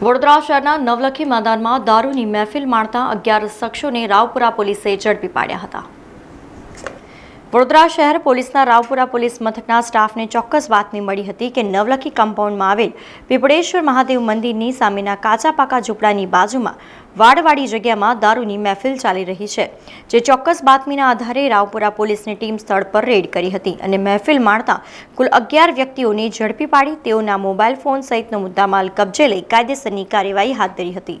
વડોદરા શહેરના નવલખી મેદાનમાં દારૂની મહેફિલ માણતા અગિયાર શખ્સોને રાવપુરા પોલીસે ઝડપી પાડ્યા હતા. વડોદરા શહેર પોલીસના રાવપુરા પોલીસ મથકના સ્ટાફને ચોક્કસ વાતની મળી હતી કે નવલખી કમ્પાઉન્ડમાં આવેલ પીપળેશ્વર મહાદેવ મંદિરની સામેના કાચા પાકા ઝૂંપડાની બાજુમાં વાડવાડી જગ્યામાં દારૂની મહેફિલ ચાલી રહી છે, જે ચોક્કસ બાતમીના આધારે રાવપુરા પોલીસની ટીમ સ્થળ પર રેડ કરી હતી અને મહેફિલ માણતા કુલ અગિયાર વ્યક્તિઓને ઝડપી પાડી તેઓના મોબાઈલ ફોન સહિતનો મુદ્દામાલ કબજે લઈ કાયદેસરની કાર્યવાહી હાથ ધરી હતી.